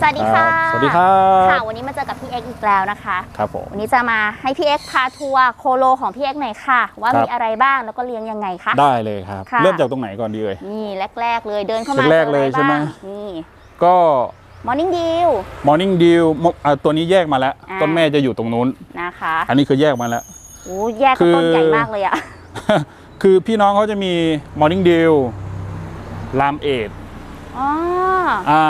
สวัสดีค่ะสวัสดีครับค่ะวันนี้มาเจอกับพี่เอ็กซ์อีกแล้วนะคะครับผมวันนี้จะมาให้พี่เอ็กซ์พาทัวร์โคโลของพี่เอ็กซ์หน่อยค่ะ ว่าครับมีอะไรบ้างแล้วก็เลี้ยงยังไงคะได้เลยครับค่ะเริ่มจากตรงไหนก่อนดีเอ่ยนี่แรกๆเลยเดินเข้ามาแรกๆจออะเลยใช่ไหมบ้างนี่ก็ Morning Dew Morning Dew มอ่าตัวนี้แยกมาแล้วอ่าต้นแม่จะอยู่ตรงนู้นนะคะ อันนี้คือแยกมาแล้วโอ้แยกคืก็อต้นใหญ่มากเลยอะคือพี่น้องเขาจะมี Morning Dew ลามเอด อ๋ออ่า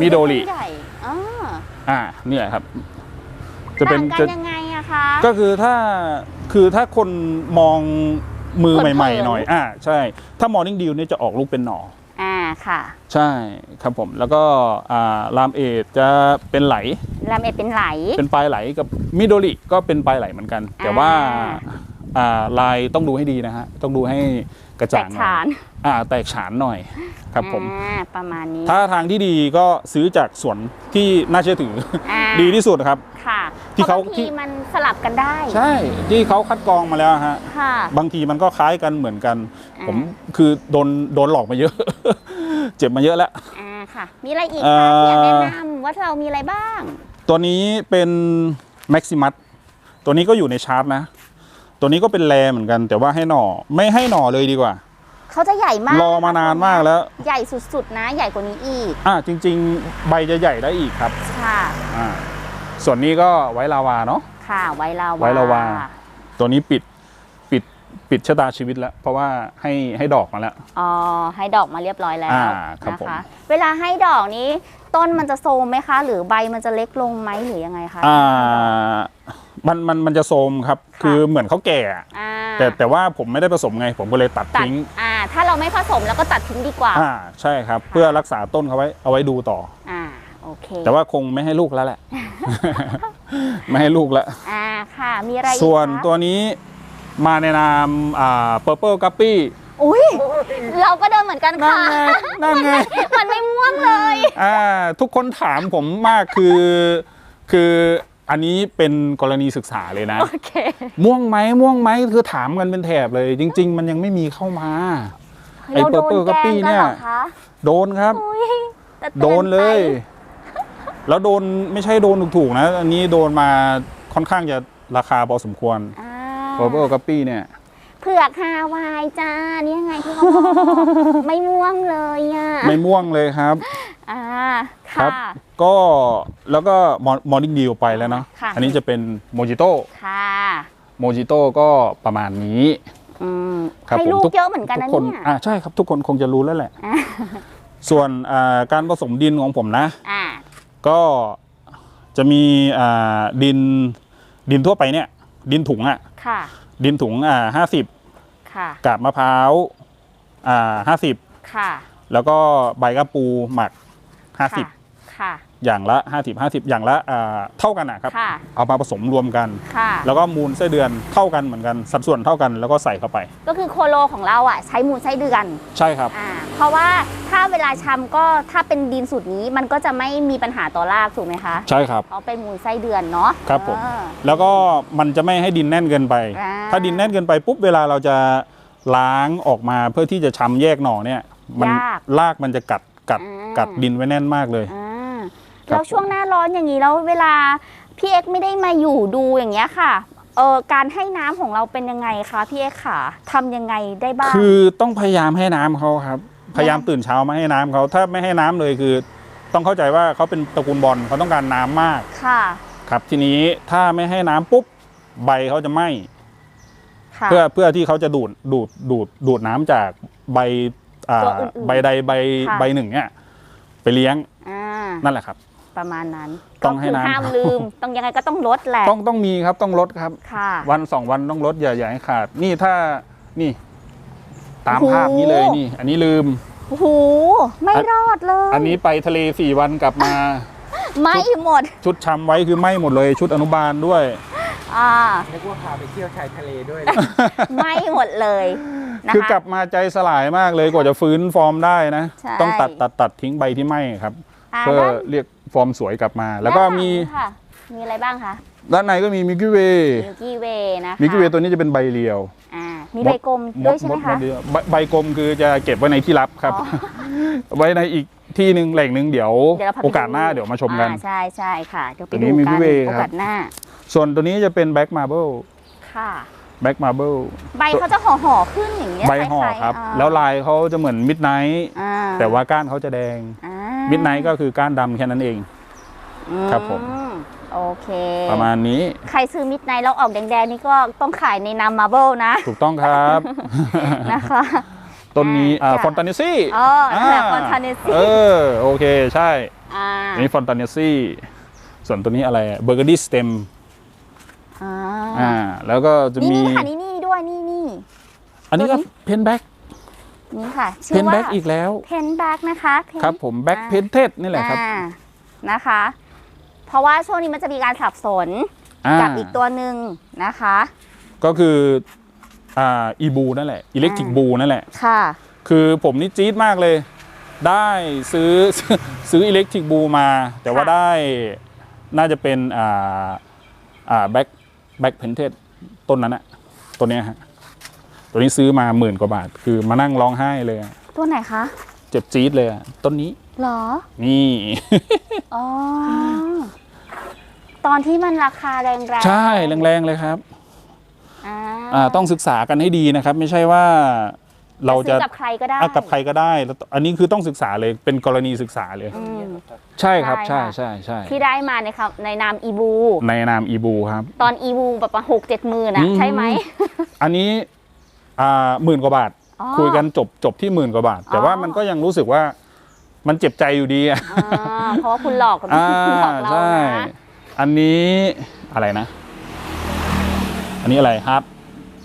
มิโดริต้นใหญ่อ๋ออ่าเนี่ยครับ จะเป็นต่างกัจะนยังไงอะคะก็คือถ้าคือถ้าคนมองมือเผินๆใหม่ๆหน่อยอ่าใช่ ถ้า Morning Dew เนี่ยจะออกลูกเป็นหน่ออ่าค่ะ ใช่ครับผมแล้วก็อ่าลามเอดจะเป็นไหลรามเอ็ดเป็นไหล เป็นปลายไหลกับมิโดริก็เป็นปลายไหลเหมือนกัน แต่ว่า อ่าอ่าลายต้องดูให้ดีนะฮะต้องดูให้กระแตจ่างกหน่ฉาอยนอ่าแตกฉานหน่อยครับผม อ่าประมาณนี้ถ้าทางที่ดีก็ซื้อจากสวนที่น่าเชื่อถืออ่าดีที่สุดครับ ค่ะที่เขาพระบงที่ ทีมันสลับกันได้ใช่ที่เขาคัดกรองมาแล้วฮะค่ะ บางทีมันก็คล้ายกันเหมือนกัน อ่า ผมคือโดนโดนหลอกมาเยอะ เจ็บมาเยอะแล้ว อ่าค่ะ มีอะไรอีกเอ่คะอที่อยากแนะนำว่าเรามีอะไรบ้างตัวนี้เป็น Maximus ตัวนี้ก็อยู่ในชาร์ตนะ ตัวนี้ก็เป็นแรเหมือนกัน แต่ว่าให้หน่อไม่ให้หน่อเลยดีกว่า เขาจะใหญ่มากรอมานานมากแล้ว ใหญ่สุดๆนะ ใหญ่กว่านี้อีก อ่าจริง ๆ ใบจะใหญ่ได้อีกครับค่ะอ่าส่วนนี้ก็ไว้ลาวาเนาะค่ะไว้ลาวาไว้ลาวา ตัวนี้ปิดปิดปิดชะตาชีวิตแล้ว เพราะว่าให้ให้ดอกมาแล้วอ๋อให้ดอกมาเรียบร้อยแล้วอ่าครับนะผมคะเวลาให้ดอกนี้ต้นมันจะโทรมไหมคะ หรือใบมันจะเล็กลงไหมหรือยังไงคะอ่า มันมันมันจะโทรมครับค่ะคือเหมือนเขาแก่อะอ่าแต่แต่ว่าผมไม่ได้ผสมไง ผมก็เลยตัดตัดทิ้งอ่า ถ้าเราไม่ผสมแล้วก็ตัดทิ้งดีกว่า อ่าใช่ครับ เพื่อรักษาต้นเขาไว้เอาไว้ดูต่อ อ่า โอเค แต่ว่าคงไม่ให้ลูกแล้วแหละ ไม่ให้ลูกแล้ว อ่า ค่ะ มีอะไรอีกส่วนคะตัวนี้มาในนามอ่า Purple Guppy อุ้ย เราก็เดินเหมือนกันนั่นค่ะ ไงนั่นไง มันไม่ม่วงเลย อ่าทุกคนถามผมมากคือ คือ อันนี้เป็นกรณีศึกษาเลยนะ โอเค ม่วงไหมม่วงไหมคือถามกันเป็นแถบเลย จริง ๆ มันยังไม่มีเข้ามา ไอ้เราโดน Purple แกล้ง Guppy กันเหรอเนี่ยคะโดนครับ อุ๊ยแต่ตือโดนเลย ไปแล้วโดนไม่ใช่โดนถูกๆนะ อันนี้โดนมาค่อนข้างจะราคาพอสมควรอ่า Purple Guppy เนี่ย เผือกฮาวายจ้านี่ยังไงที่เขาบอกไม่ม่วงเลยอะ ไม่ม่วงเลยครับ อ่าครัค่ะ บ ก็แล้วก็มอร์นิ่งดีไปแล้วเนาะค่ะ อันนี้จะเป็นโมจิโต้ค่ะโมจิโต้ก็ประมาณนี้อืมครับให้ผมลูกทุกเยอะเหมือนกันทุนะกคนเนี่ย อ่าใช่ครับทุกคนคงจะรู้แล้วแหละ อ่า ส่วนอ่าการผสมดินของผมนะ อ่าก็จะมีอ่าดินดินทั่วไปเนี่ย ดินถุงอะค่ะดินถุงอ่าห้าสิบค่ะกาบมะพร้าวอ่าห้าสิบค่ะแล้วก็ใบกระปูหมัก ห้าสิบค่ะ อย่างละห้าสิบห้าสิบอย่างละอ่าเท่ากันนะครับ ค่ะ เอามาผสมรวมกัน ค่ะ แล้วก็มูลไส้เดือนเท่ากันเหมือนกัน สัดส่วนเท่ากันแล้วก็ใส่เข้าไป ก็คือโคโลของเราอะใช้มูลไส้เดือน ใช่ครับ อ่า เพราะว่าถ้าเวลาชำก็ถ้าเป็นดินสูตรนี้มันก็จะไม่มีปัญหาต่อรากถูกไหมคะ ใช่ครับ เพราะเป็นมูลไส้เดือนเนาะครับผม เออ แล้วก็มันจะไม่ให้ดินแน่นเกินไป อ่า ถ้าดินแน่นเกินไปปุ๊บเวลาเราจะล้างออกมาเพื่อที่จะชำแยกหน่อเนี่ย มันยาก รากมันจะกัด กัดอ่า กัดดินไว้แน่นมากเลย อ่าครับ แล้วช่วงหน้าร้อนอย่างนี้แล้วเวลาพี่เอ็กซ์ไม่ได้มาอยู่ดูอย่างเงี้ยค่ะเออการให้น้ำของเราเป็นยังไงคะพี่เอ็กซ์ขาทำยังไงได้บ้าง คือต้องพยายามให้น้ำเขาครับ พยายามตื่นเช้ามาให้น้ำเขาถ้าไม่ให้น้ำเลยคือ ต้องเข้าใจว่าเขาเป็นตระกูลบอลเขาต้องการน้ำมาก ค่ะครับทีนี้ถ้าไม่ให้น้ำปุ๊บใบเขาจะไหม้ค่ะเพื่อเพื่อที่เขาจะดูดดูดดูดดูดน้ำจากใบ อ่าตัวอื่นๆใบใดใบค่ะ ใบหนึ่งเนี่ยไปเลี้ยงอ่านั่นแหละครับ ประมาณนั้นต้องให้ก็คืน้ำ ห้ามลืม ต้องยังไงก็ต้องลดแหละต้องต้องมีครับต้องลดครับ ค่ะ วันสองวันต้องลดอย่าอย่าให้ขาด นี่ถ้านี่ ตามโอ้โห ภาพนี้เลยนี่ อันนี้ลืม โอ้โหไม่รอดเลยอันนี้ไปทะเลสี่วันกลับมา ไม่หมด ชุดชำไว้คือไหม้หมดเลย ชุดอนุบาลด้วย อ่านึกว่าพาไปเที่ยวชายทะเลด้วยไม่หมดเลย นะคือกคะลับมาใจสลายมากเลยกว่าจะฟื้นฟอร์มได้นะ ใช่ ต้องตัดตัดตัดทิ้งใบที่ไหม้ครับอ่าเพื่อด้านเรียกฟอร์มสวยกลับมา แล้วก็ด้านหงมีค่ะ มีอะไรบ้างคะด้านในก็มีมิกกี้เวย์มิลกี้เวย์นะคะมิกกี้เวย์ตัวนี้จะเป็นใบเรียวอ่ามีใบกลมด้วยใช่ไหมดคะดเดียวใบใบกลมคือจะเก็บไว้ในที่ลับครับ อ๋อไว้ในอีกที่หนึ่งแหล่งหนึ่งเดี๋ยว เดี๋ยวเราพาไปโอกาสหน้าเดี๋ยวมาชมกัน อ่ใช่ใช่ค่ะ เดี๋ยวไปตัวนี้ดูมีกัพี่นเวย์โอครับกาสหน้าส่วนตัวนี้จะเป็นแบ็กมาร์เบิลค่ะ แบ็กมาร์เบิลใบเขาจะห่อห่อๆขึ้นอย่างเงี้ยใบห่อคล้ายๆครับอ่าแล้วลายเขาจะเหมือนมิดไนท์อ่าแต่ว่าก้านเขาจะแดงอ่ามิดไนท์ก็คือก้านดำแค่นั้นเอง ครับผมอืโอเค ประมาณนี้ ใครซื้อมิดไนท์แล้วออกแดงๆนี่ก็ต้องขายในนามมาเบิลนะ ถูกต้องครับนะคะต้นนี้อ่าค่ะฟอนตาเนซี่อ๋อนั่นแหละ Fontanesi เออโอเคใช่อ่าอันนี้ฟอนตาเนซี่ส่วนตัวนี้อะไรเบอร์ก d ดี้สเต็ม อ่าอ่าแล้วก็จะนี่มี นี่ค่ะนี่นี่ด้วยนี่นี่ อันนี้ก็ตัวนี้ เพนแบ็กนี่ค่ะเพชื่อนว่าแบ็กอีกแล้ว เพนแบ็กนะคะเพนครับผมแบ็กเพนเทสนี่แหละครับอ่านะคะ เพราะว่าช่วงนี้มันจะมีการสับสนอ่ากับอีกตัวหนึ่งนะคะ ก็คืออ่าอีบูนั่นแหละอิเล็กทริกอ่า บูนั่นแหละ ค่ะ คือผมนี่จี๊ดมากเลย ได้ซื้อ ซื้ออิเล็กทริกบูมา แต่ว่าค่ะ ได้น่าจะเป็นอ่าอ่าแบ็ค แบ็คเพนเทสต้นนั้นอะตัวเนี้ยฮะตัวนี้ซื้อมาหมื่นกว่าบาท คือมานั่งร้องไห้เลยอะตัวไหนคะเจ็บจี๊ดเลยอะต้นนี้ หรอ นี่ อ๋อ ตอนที่มันราคาแรงๆใช่แรงๆเลยครับ อ่า อ่าต้องศึกษากันให้ดีนะครับ ไม่ใช่ว่า เราจะซื้อกับใครก็ได้อะกับใครก็ได้แล้วอันนี้คือต้องศึกษาเลยเป็นกรณีศึกษาเลยอืมใช่ครับใช่ใช่ค่ะใช่ใช่ที่ได้มาในครับในนามอีบู ในนามอีบูครับ ตอนอีบูแบบหกเจ็ดหมื่นอือะมใช่ไหมอันนี้อ่าหมื่นกว่าบาทอ๋อคุยกันจบจบที่หมื่นกว่าบาท แต่ว่าอ๋อมันก็ยังรู้สึกว่ามันเจ็บใจอยู่ดีอะอ่าเพราะว่าคุณหลอกอ่าหลอกเราใช่นะอันนี้อะไรนะ อันนี้อะไรฮาร์ด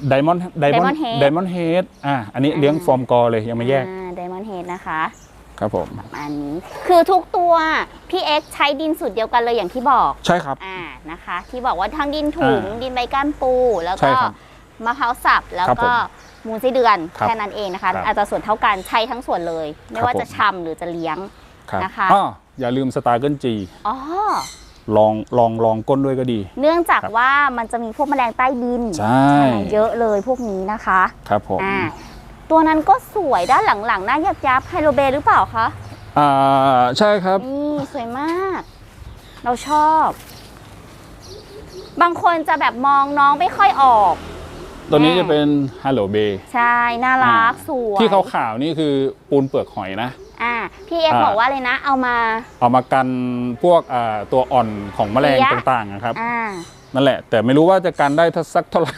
ไดมอนด์ไดมอน Diamond ด์ Head ไดมอนด์เฮดอะอันนี้เลี้ยงฟอร์มกอเลยยังไม่แยกไดมอนด์เฮดนะคะ ครับผม อันนี้คือทุกตัวพี่เอ็กใช้ดินสูตรเดียวกันเลยอย่างที่บอกใช่ครับ อ่านะคะ ที่บอกว่าทั้งดินถุงอ่าดินใบก้านปู แล้วใช่ก็ครับมะพร้าวสับแล้วครับผก็มมูลไส้เดือนครับแค่นั้นเองนะคะครับอาจจะส่วนเท่ากันใช้ทั้งส่วนเลย ไม่ครับว่าจะผมชำหรือจะเลี้ยง ครับนะคะ อ๋ออย่าลืมสตาร์เกิลจี อ๋อ ลองลองลองก้นด้วยก็ดี เนื่องจากครับว่ามันจะมีพวกแมลงใต้ดินใช่เยอะเลยพวกนี้นะคะครับผมอ่าตัวนั้นก็สวยด้านหลังๆหน้ายับยับไฮโลเบหรือเปล่าคะอ่าใช่ครับนี่สวยมาก เราชอบ บางคนจะแบบมองน้องไม่ค่อยออกตัวนี้อ่าจะเป็น Hello Bay ใช่ น่ารักสวยที่ขาวๆนี่คือปูนเปลือกหอยนะ อ่าพี่เอ็กอ่า บอกว่าเลยนะ เอามา เอามากันพวกอ่าตัวอ่อนของแมลงเพี้ย ต่างๆนะครับ อ่านั่นแหละ แต่ไม่รู้ว่าจะกันได้สักเท่าไหร่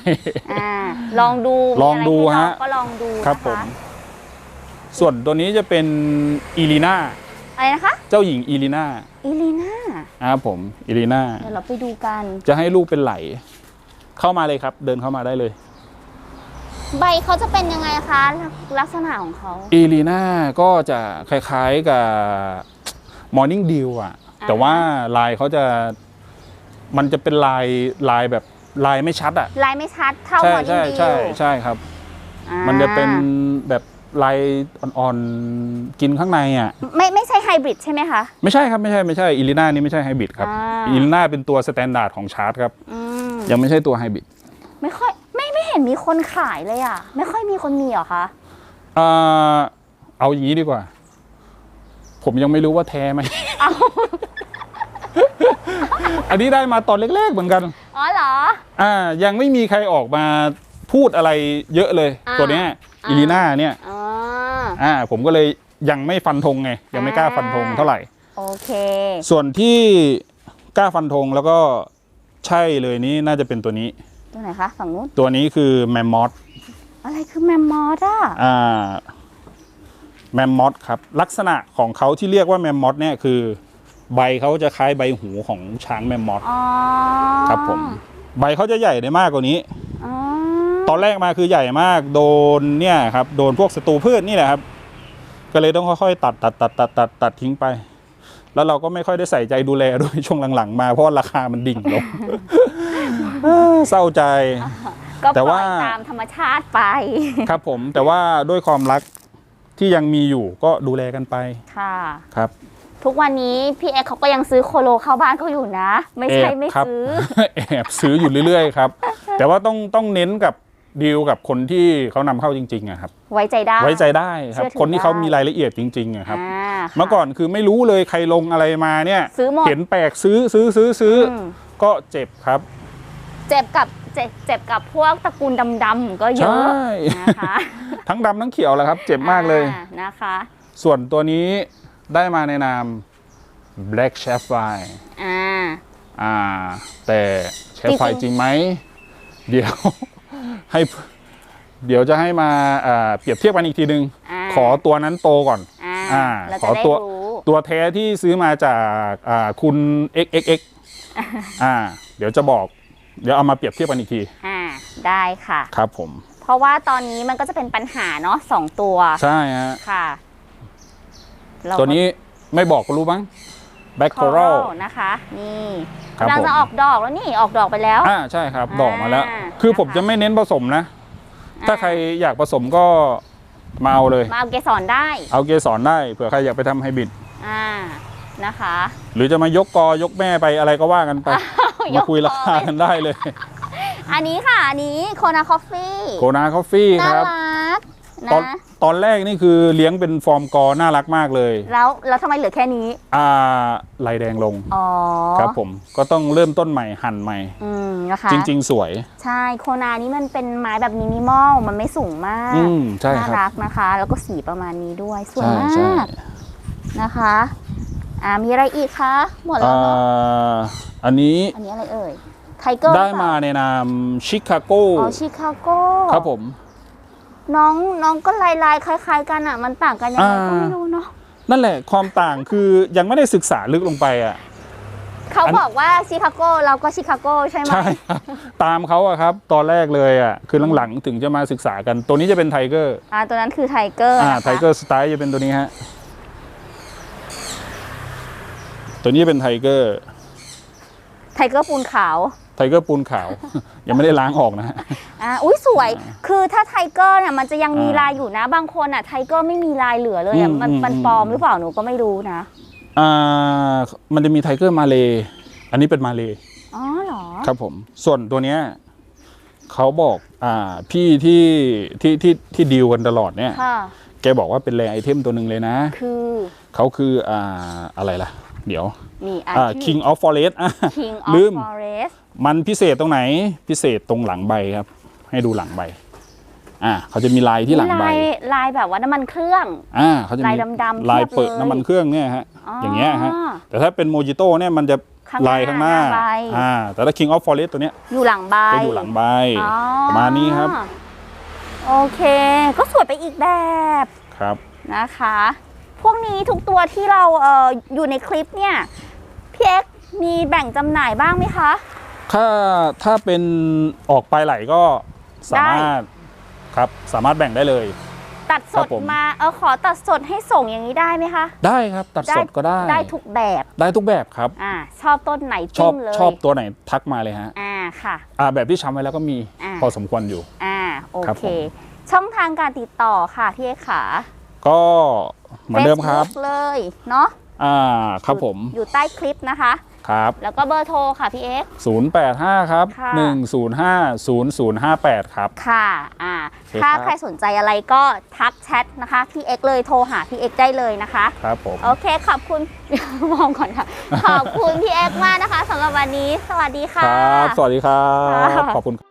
อ่าลองดูลองดูมีอะไรให้ฮะ ลองก็ลองดูครับนะะผม ส่วนตัวนี้จะเป็นอีลีน่าอะไรนะคะเจ้าหญิงอีลีน่าอีลีน่าครับผมอีลีน่าเดี๋ยวเราไปดูกัน จะให้ลูกเป็นไหล เข้ามาเลยครับ เดินเข้ามาได้เลย ใบเขาจะเป็นยังไงคะลักษณะของเขาอีลีน่าก็จะคล้ายๆกับ Morning Dew อะอ่าแต่ว่าลายเขาจะมันจะเป็นลายลายแบบลายไม่ชัดอะลายไม่ชัดเท่าใช่มอร์นิ่ใช่งดิใช่วใช่ครับ มันจะเป็นแบบลายอ่อนๆกินข้างในอะไม่ไม่ใช่ไฮบริดใช่ไหมคะ ไม่ใช่ครับไม่ใช่ไม่ใช่อีลีน่านี่ไม่ใช่ไฮบริดครับอ่าอีลีน่าเป็นตัวสแตนดาร์ดของชาร์ตครับอืมยังไม่ใช่ตัวไฮบริดไม่ค่อยไม่ไม่ เห็นมีคนขายเลยอะ ไม่ค่อยมีคนมีเหรอคะอ่าเอาอย่างนี้ดีกว่า ผมยังไม่รู้ว่าแท้ไหม เอาอันนี้ได้มาตอนเล็กๆเหมือนกัน อ๋อเหรอ อ่า ยังไม่มีใครออกมาพูดอะไรเยอะเลย อ่าตัวเนี้ยอ่า อีลีน่าเนี่ย อ๋อ อ่า ผมก็เลยยังไม่ฟันธงไง ยังไม่กล้าฟันธงเท่าไหร่ โอเค ส่วนที่กล้าฟันธงแล้วก็ใช่เลยนี่น่าจะเป็นตัวนี้ ตัวไหนคะฝั่งนู้นตัวนี้คือแมมมอสอะไรคือแมมมอสอะอ่าแมมมอสครับลักษณะของเขาที่เรียกว่าแมมมอสเนี่ยคือ ใบเขาจะคล้ายใบหูของช้างแมมมอสอ๋อครับผม ใบเขาจะใหญ่ได้มากกว่านี้อ๋อตอนแรกมาคือใหญ่มากโดนเนี่ยครับ โดนพวกศัตรูพืชนี่แหละครับ ก็เลยต้องค่อยๆตัดตัดตัดตัดตัดตัดทิ้งไป แล้วเราก็ไม่ค่อยได้ใส่ใจดูแลด้วยช่วงหลังๆ มาเพราะว่าราคามันดิ่งลง เอ้อเศร้าใจ ก็แต่ปล่ว่าอยตามธรรมชาติไปครับผมแต่ว่าด้วยความรักที่ยังมีอยู่ก็ดูแลกันไปค่ะ ครับ ทุกวันนี้พี่เอ็กเขาก็ยังซื้อโคโลเข้าบ้านเขาอยู่นะ ไม่ใช่แอบไม่ครับ ซื้อ แอบซื้ออยู่เรื่อยๆครับ แต่ว่าต้องต้องเน้นกับดีลกับคนที่เขานำเข้าจริงๆอะครับไว้ใจได้ ไว้ใจได้ครับ เชื่อถือคนที่เขาได้ มีรายละเอียดจริงๆอะครับ อ่าค่ะ เมื่อก่อนคือไม่รู้เลยใครลงอะไรมาเนี่ยซื้อหมดเห็นแปลกซื้อซื้อซื้อซื้ออม ก็เจ็บครับ เจ็บกับเจ็บเจ็บกับพวกตระกูลดำๆก็เยใช่อะนะคะทั้งดำทั้งเขียวแหละครับ เจ็บมากเลย อ่นะคะส่วนตัวนี้ได้มาในนาม Black c h e f f i อ่า อ่า แต่เชฟไฟจริงๆ จริงไหม เดี๋ยว ให้เดี๋ยวจะให้มาอ่าเปรียบเทียบกันอีกทีนึงาขอตัวนั้นโตก่อน อ่าอ่าเราขจะอได้ตัว รู้ตัวแท้ที่ซื้อมาจากอ่าคุณ xxx อ่า เดี๋ยวจะบอก เดี๋ยวเอามาเปรียบเทียบกันอีกทีอ่าได้ค่ะ ครับผม เพราะว่าตอนนี้มันก็จะเป็นปัญหาเนาะสองตัวใช่ฮะค่ะเราก็ตัวนี้ไม่บอกก็รู้มั้ง Black คอรั Coral ลนะคะ นี่ครับกำลังจะผม ออกดอกแล้วนี่ออกดอกไปแล้ว อ่าใช่ครับอ่าดอกมาแล้วคือผมนะคะ จะไม่เน้นผสมนะ ถ้าอ่ใครอยากผสมก็มาเอาเลย มาเอาเกสรได้เอาเกสรได้เผื่อใครอยากไปทำไฮบริด อ่านะคะ หรือจะมายกกอยกแม่ไปอะไรก็ว่ากันไป มาคุยราคากันได้เลย อันนี้ค่ะอันนี้โคนาคอฟฟี่โกนาคอฟฟี่คน่ารับ รักตอนนะตอนแรกนี่คือเลี้ยงเป็นฟอร์มกอน่ารักมากเลย แล้วแล้วทำไมเหลือแค่นี้ อ่าลายแดงลงอ๋อครับผมก็ต้องเริ่มต้นใหม่หั่นใหม่ อืมนะคะจริง ๆ สวย ใช่โคนานี้มันเป็นไม้แบบมินิมอลมันไม่สูงมากอืมใช่น่าครับรักนะคะ แล้วก็สีประมาณนี้ด้วยสวยใช่มาใช่กนะคะ อ่ามีอะไรอีกคะหมดแล้วอ่เนาะา อันนี้อันนี้อะไรเอ่ยไทเกอร์ได้มาในนามชิคาโกอ๋อชิคาโกครับผม น้องน้องก็ลายลายๆคล้าย ๆ กันอะ มันต่างกันยังไงก็อ่าไม่รู้เนาะนั่นแหละความต่างคือยังไม่ได้ศึกษาลึกลงไปอะเขาอันบอกว่าชิคาโกเราก็ชิคาโกใช่ไหมใช่ครับตามเขาอะครับ ตอนแรกเลยอะคือหลังๆถึงจะมาศึกษากัน ตัวนี้จะเป็นไทเกอร์อ่าตัวนั้นคือไทเกอร์อ่านะคะไทเกอร์สไตล์จะเป็นตัวนี้ฮะตัวนี้เป็นไทเกอร์ ไทเกอร์ปูนขาว ไทเกอร์ปูนขาว ยังไม่ได้ล้างออกนะฮะอ่าอุ้ยสวย คือถ้าไทเกอร์เนี่ยมันจะยังมีอ่าลายอยู่นะ บางคนอะไทเกอร์ไม่มีลายเหลือเลยอะอืมมันอืมมันปลอมหรือเปล่าหนูก็ไม่รู้นะ อ่า มันจะมีไทเกอร์มาเล อันนี้เป็นมาเล อ๋อเหรอ ครับผม ส่วนตัวเนี้ยเขาบอก อ่า พี่ที่ที่ที่ที่ดีลกันตลอดเนี่ยค่ะแกบอกว่าเป็นแรไอเทมตัวหนึ่งเลยนะ คือ เขาคือ อ่า อะไรล่ะ เดี๋ยวนี่อะอ่า King of Forest อะ King ลื of ม Forest มันพิเศษตรงไหนพิเศษตรงหลังใบครับ ให้ดูหลังใบ อ่าเขาจะมีลายที่หลังใบ ลายลายแบบว่าน้ำมันเครื่อง อ่าเขาจะมีลายดำๆลายเพียบเปิดเลยน้ำมันเครื่องเนี่ยฮะอย่างเงี้ยฮะแต่ถ้าเป็นโมจิโต้เนี่ยมันจะข้างหน้าลายข้างหน้าหน้าใบ อ่าแต่ถ้า King of Forest ตัวเนี้ยอยู่หลังใบจะอยู่หลังใบอ๋อประมาณนี้ครับโอเค ก็สวยไปอีกแบบครับ นะคะ พวกนี้ทุกตัวที่เราเอ่ออยู่ในคลิปเนี่ยพี่เอ็กซ์มีแบ่งจำหน่ายบ้างไหมคะ ถ้าถ้าเป็นออกปลายไหลก็สามารถครับสามารถแบ่งได้เลย ตัดสครัดบผม มาเออขอตัดสดให้ส่งอย่างนี้ได้ไหมคะ ได้ครับตัดสดก็ได้ได้ทุกแบบได้ทุกแบบครับ อ่าชอบต้นไหนชอบจิ้มเลยชอบตัวไหนทักมาเลยฮะอ่าค่ะ อ่าแบบที่ช้ำไว้แล้วก็มีอ่า พอสมควรอยู่ อ่าโอครับเค ผม ช่องทางการติดต่อค่ะพี่เอ็กซ์ขา ก็เหมือนเดิมครับ Facebook เลยเนาะอ่าครับผมอยู่ใต้คลิปนะคะ ครับ แล้วก็เบอร์โทรค่ะพี่เอ็กซ์085 ครับ ค่ะ 105 0058 ครับ ค่ะอ่าโอเคถ้าครับ ใครสนใจอะไรก็ทักแชทนะคะพี่เอ็กซ์เลยโทรหาพี่เอ็กซ์ได้เลยนะคะ ครับผม โอเคขอบคุณ มองก่อนค่ะ ขอบคุณพี่เอ็กซ์มากนะคะสำหรับวันนี้ สวัสดีคค่ะรับ สวัสดีครับ ค่ะ ขอบคุณ